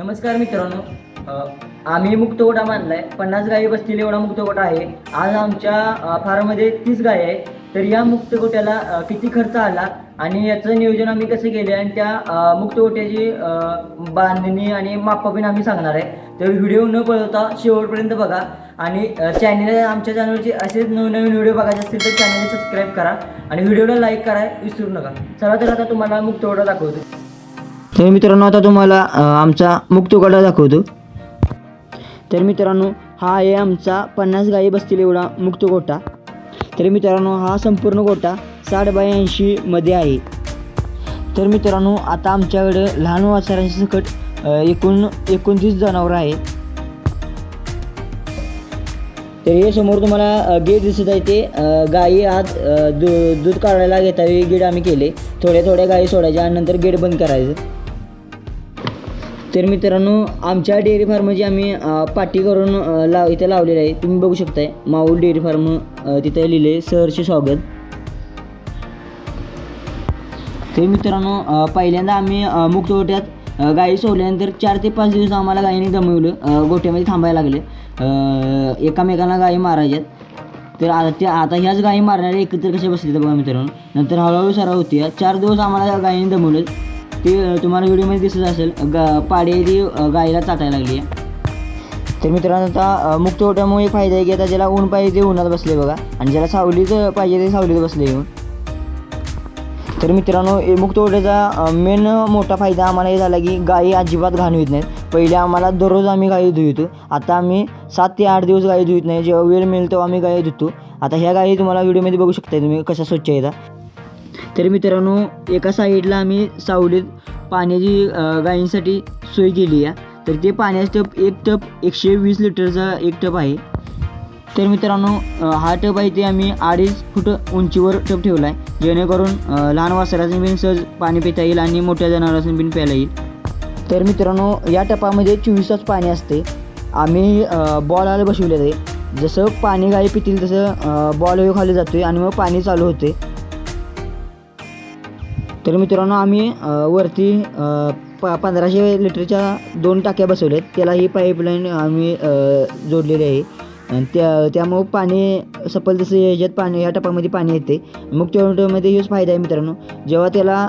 नमस्कार मित्रांनो. आम्ही मुक्त गोटा मानलाय. पन्नास गायी बसतील एवढा मुक्त गोटा आहे. आज आमच्या फार्ममध्ये तीस गाय आहे तर या मुक्त गोट्याला किती खर्च आला आणि याचं नियोजन आम्ही कसं केले आणि त्या अ, मुक्त गोट्याची बांधणी आणि मापपिन आम्ही सांगणार आहे. तर व्हिडिओ न पळवता शेवटपर्यंत बघा आणि चॅनल आमच्या चॅनलचे असेच नवनवीन व्हिडिओ बघायचे असतील तर चॅनलला सबस्क्राईब करा आणि व्हिडिओला लाईक करा विसरू नका. चला तर आता तुम्हाला मुक्त गोटा दाखवतो. तर मित्रांनो आता तुम्हाला आमचा मुक्त गोटा दाखवतो. तर मित्रांनो हा आहे आमचा पन्नास गायी बसतील एवढा मुक्त गोटा. तर मित्रांनो हा संपूर्ण गोटा साठ बाय ऐंशीमध्ये आहे. तर मित्रांनो आता आमच्याकडे लहान वासरांची सकट एकूण एकोणतीस जनावरं आहेत तर हे समोर तुम्हाला गेट दिसत आहे ते. गायी आज दूध दूध काढायला घेता गेट आम्ही केले. थोड्या थोड्या गायी सोडायच्या आणि नंतर गेट बंद करायचं. तर मित्रांनो आमच्या डेअरी फार्मची आम्ही पाटी करून लाव इथे लावलेलं आहे. तुम्ही बघू शकताय माऊल डेअरी फार्म अ, तिथे लिहिले सहर्ष स्वागत. तर मित्रांनो पहिल्यांदा आम्ही मुक्त गोट्यात गाई गायी सोडल्यानंतर चार ते पाच दिवस आम्हाला गायीने दमवलं गोट्यामध्ये थांबायला लागले. एकामेकांना गायी मारायच्यात. तर आता त्या आता ह्याच गायी मारणाऱ्या एकत्र कशा बसले बघा मित्रांनो. नंतर हळूहळू सराव होती चार दिवस आम्हाला गायीने दमवलं. ते तुम्हाला व्हिडिओमध्ये दिसत असेल गा पाडी ती गायीला चाटायला लागली आहे. तर मित्रांनो आता मुक्त ओट्यामुळे एक फायदा आहे की आता ज्याला ऊन पाहिजे ते उन्हात बसले बघा. आणि ज्याला सावलीत पाहिजे ते सावलीत बसले येऊन. तर मित्रांनो मुक्त ओट्याचा मेन मोठा फायदा आम्हाला हे झाला की गायी अजिबात घाण होत नाहीत. पहिले आम्हाला दररोज आम्ही गायी धुतो. आता आम्ही सात ते आठ दिवस गायी धुत नाही. जेव्हा वेळ मिळेल तेव्हा आम्ही गायी धुतो. आता ह्या गायी तुम्हाला व्हिडिओमध्ये बघू शकताय तुम्ही कशा स्वच्छ येतात तर मित्रांनो एका साईडला आम्ही सावलीत पाण्याची गायींसाठी सोय केली आहे. तर ते पाण्याचा टप एक टप एकशे वीस लिटरचा एक टप आहे. तर मित्रांनो हा टप आहे ते आम्ही अडीच फूट उंचीवर टप ठेवला आहे. जेणेकरून लहान वासराचं बिन सहज पाणी पिता येईल आणि मोठ्या जनावरांचं बिन प्यायला येईल. तर मित्रांनो या टपामध्ये चोवीस तास पाणी असते. आम्ही बॉल आला बसवले आहे. जसं पाणी गाई पितील तसं बॉल खाली जातो आहे आणि मग पाणी चालू होते तर मित्रांनो आम्ही वरती प पंधराशे लिटरच्या दोन टाक्या बसवल्यात. त्याला ही पाईपलाईन आम्ही जोडलेली आहे. आणि त्या त्यामुळं पाणी सफल जसं याच्यात पाणी या टपामध्ये पाणी येते. मग तेवढ्यामध्ये हेच फायदा आहे मित्रांनो. जेव्हा त्याला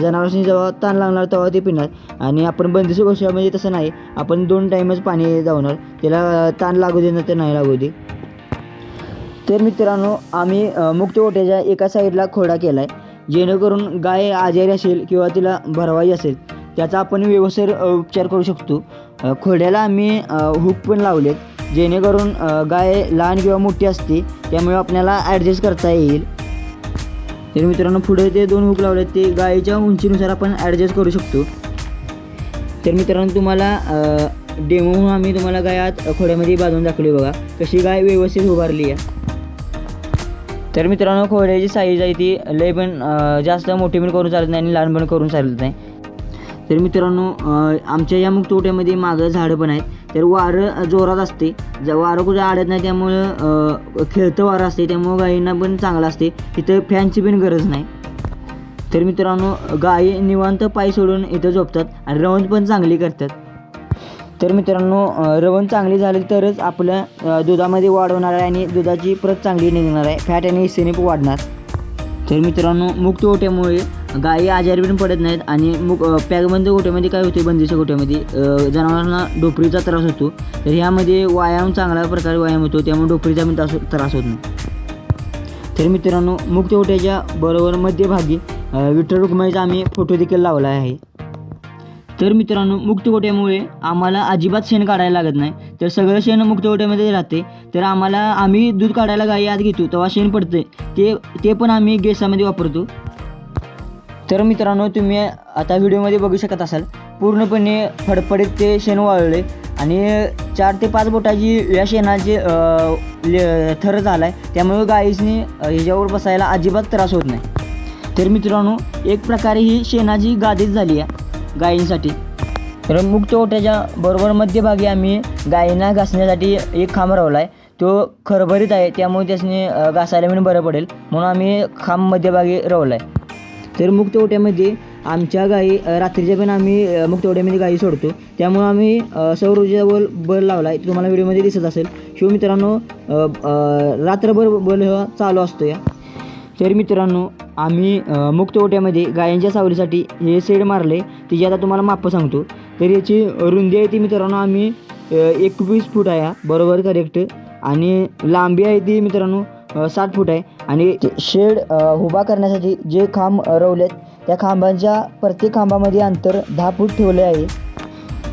जनावरांनी जेव्हा ताण लागणार तेव्हा ते पिणार. आणि आपण बंदिस्त गोष्टीमध्ये म्हणजे तसं नाही. आपण दोन टाईमच पाणी जावणार. त्याला ताण लागू दे ना तर नाही लागू दे. तर मित्रांनो आम्ही मुक्त ओट्याच्या एका साईडला खोडा केला आहे जेणेकरून गाय आजारी असेल किंवा तिला भरवाई असेल त्याचा आपण व्यवस्थित उपचार करू शकतो. खोड्याला आम्ही हुक पण लावलेत जेणेकरून गाय लहान किंवा मोठी असते त्यामुळे आपल्याला ॲडजस्ट करता येईल. तर मित्रांनो पुढे ते दोन हुक लावलेत ते गायीच्या उंचीनुसार आपण ॲडजस्ट करू शकतो. तर मित्रांनो तुम्हाला डेमो म्हणून आम्ही तुम्हाला गाय आत खोड्यामध्ये बांधून दाखवली बघा. कशी गाय व्यवस्थित उभारली आहे. तर मित्रांनो खोड्याची साईज आहे ती लय पण जास्त मोठी पण करून चालत नाही आणि लहान पण करून चालत नाही. तर मित्रांनो आमच्या या मुक्तोट्यामध्ये मागं झाडं पण आहेत. तर वारं जोरात असते. ज वारं कुठं आडत नाही त्यामुळं खेळतं वारं असते. त्यामुळं गायींना पण चांगलं असते. इथं फॅनची पण गरज नाही. तर मित्रांनो गायी निवांत पाय सोडून इथं झोपतात आणि रवंत पण चांगली करतात. तर मित्रांनो रवण चांगली झाली तरच आपल्या दुधामध्ये वाढ होणार आहे आणि दुधाची प्रत चांगली निघणार आहे. फॅट आणि सेनेप वाढणार. तर मित्रांनो मुक्त गोट्यामुळे गायी आजारी पण पडत नाहीत आणि मुक पॅगबंद पॅकबंद गोट्यामध्ये काय होते बंदीच्या गोट्यामध्ये जनावरांना डोपरीचा त्रास होतो. तर ह्यामध्ये व्यायाम चांगल्या प्रकारे व्यायाम होतो त्यामुळे डोपरीचा पण त्रास त्रास होत नाही. तर मित्रांनो मुक्त गोट्याच्या बरोबर मध्यभागी विठ्ठल रुक्माईचा आम्ही फोटो देखील लावला आहे. तर मित्रांनो मुक्त गोट्यामुळे आम्हाला अजिबात शेण काढायला लागत नाही. तर सगळं शेण मुक्त गोट्यामध्ये राहते. तर आम्हाला आम्ही दूध काढायला गाई आत घेतो तेव्हा शेण पडते. ते ते पण आम्ही गेसामध्ये वापरतो. तर मित्रांनो तुम्ही आता व्हिडिओमध्ये बघू शकत असाल पूर्णपणे फडफडीत ते शेण वाळले आणि चार ते पाच बोटाची या शेणाचे ले- थर झाला आहे त्यामुळे गाईसनी ह्याच्यावर बसायला अजिबात त्रास होत नाही. तर मित्रांनो एक प्रकारे ही शेणाची गादीच झाली आहे. गायींसाठी. तर मुक्त ओट्याच्या बरोबर मध्यभागी आम्ही गायींना घासण्यासाठी एक खांब रावला आहे तो खरभरीत आहे त्यामुळे त्यासने घासायला पण बरं पडेल. म्हणून आम्ही खांब मध्यभागी रवला आहे तर मुक्त ओट्यामध्ये आमच्या गाई रात्रीच्या पण आम्ही मुक्त ओट्यामध्ये गाई सोडतो. त्यामुळं आम्ही सौर ऊर्जेचा बल बल लावला आहे तुम्हाला व्हिडिओमध्ये दिसत असेल. शिव मित्रांनो रात्रभर बल हा चालू असतो या. तर मित्रांनो आम्ही मुक्त ओट्यामध्ये गायांच्या सावलीसाठी हे शेड मारले. तिची आता तुम्हाला माप सांगतो. तर याची रुंदी आहे ती मित्रांनो आम्ही एकवीस फूट आहे हा, बरोबर करेक्ट आणि लांबी आहे ती मित्रांनो साठ फूट आहे. आणि शेड उभा करण्यासाठी जे खांब रवले रवलेत त्या खांबांच्या प्रत्येक खांबामध्ये अंतर दहा फूट ठेवले आहे.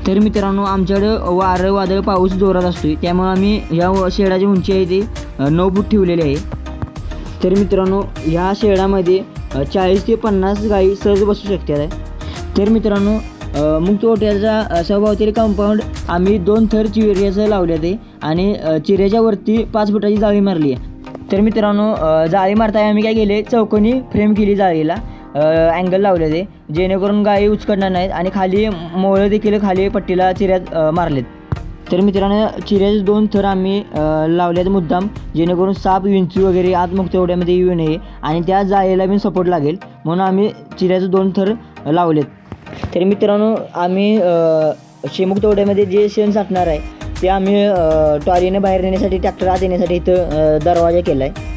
तर मित्रांनो आमच्याकडं वारं वादळ पाऊस जोरात असतोय. त्यामुळे आम्ही या शेडाची उंची आहे ती नऊ फूट ठेवलेली आहे. तर मित्रांनो ह्या शेडामध्ये चाळीस ते पन्नास गायी सहज बसू शकतात. तर मित्रांनो मुक्त ओट्याचा अ, कंपाऊंड आम्ही दोन थर चिऱ्याचं लावले आहे आणि चिऱ्याच्या वरती पाच फुटाची जाळी मारली आहे. तर मित्रांनो जाळी मारताना आम्ही काय केले? चौकोनी फ्रेम केली जाळीला. अँगल लावले ते जेणेकरून गायी उचकडणार नाहीत आणि खाली मोळं देखील खाली पट्टीला चिऱ्यात मारलेत. तर मित्रांनो चिऱ्याचे दोन थर आम्ही अ, लावलेत मुद्दाम जेणेकरून साप विंचू वगैरे आत मुक्त येऊ नये आणि त्या जायला पण सपोर्ट लागेल. म्हणून आम्ही चिऱ्याचे दोन थर लावलेत. तर मित्रांनो आम्ही शेमुक्त ओढ्यामध्ये जे शेण साठणार आहे ते आम्ही अ, टॉरीने बाहेर नेण्यासाठी ट्रॅक्टर आत येण्यासाठी इथं दरवाजा केला आहे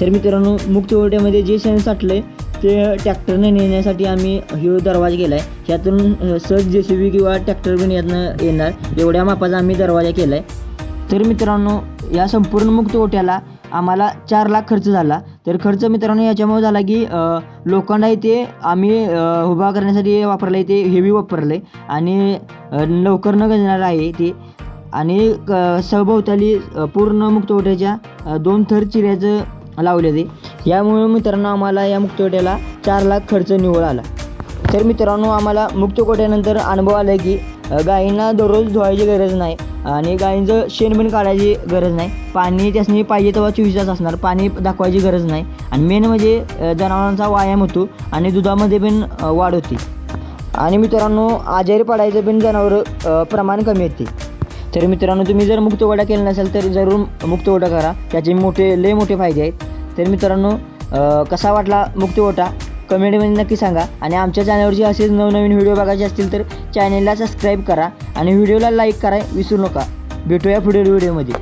तर मित्रांनो मुक्त ओढ्यामध्ये जे शेण साठलं आहे ते ट्रॅक्टरने नेण्यासाठी आम्ही ह्यो दरवाजा केला आहे ह्यातून सहज जे सी बी किंवा ट्रॅक्टर पण यातनं येणार. एवढ्या मापाचा आम्ही दरवाजा केला आहे तर मित्रांनो या संपूर्ण मुक्त ओट्याला आम्हाला चार लाख खर्च झाला. तर खर्च मित्रांनो याच्यामुळे झाला की लोखंड आहे ते आम्ही उभा करण्यासाठी वापरलं आहे ते हेवी वापरलं आहे आणि लवकर न गजणार आहे ते. आणि क- सभोवताली पूर्ण मुक्त ओट्याच्या दोन थर चिऱ्याचं लावले ते यामुळे मित्रांनो आम्हाला या मुक्तकोट्याला चार लाख खर्च निवड आला. तर मित्रांनो आम्हाला मुक्तकोट्यानंतर अनुभव आला की गायींना दररोज धुवायची गरज नाही आणि गायींचं शेण पण काढायची गरज नाही. पाणी त्यासनी पाहिजे तेव्हा चोवीस तास असणार पाणी दाखवायची गरज नाही. आणि मेन म्हणजे जनावरांचा व्यायाम होतो आणि दुधामध्ये पण वाढ होती. आणि मित्रांनो आजारी पडायचं पण जनावर प्रमाण कमी येते तर मित्रांनो तुम्ही जर मुक्तवडा केला नसेल तर जरूर मुक्तवडा करा. त्याचे मोठे लय मोठे फायदे आहेत. तर मित्रांनो कसा वाटला मुक्तवटा कमेंटमध्ये नक्की सांगा. आणि आमच्या चॅनलवरचे असेच नवनवीन व्हिडिओ बघायचे असतील तर चॅनलला सबस्क्राईब करा. आणि व्हिडिओला लाईक करा विसरू नका. भेटूया पुढील व्हिडिओमध्ये.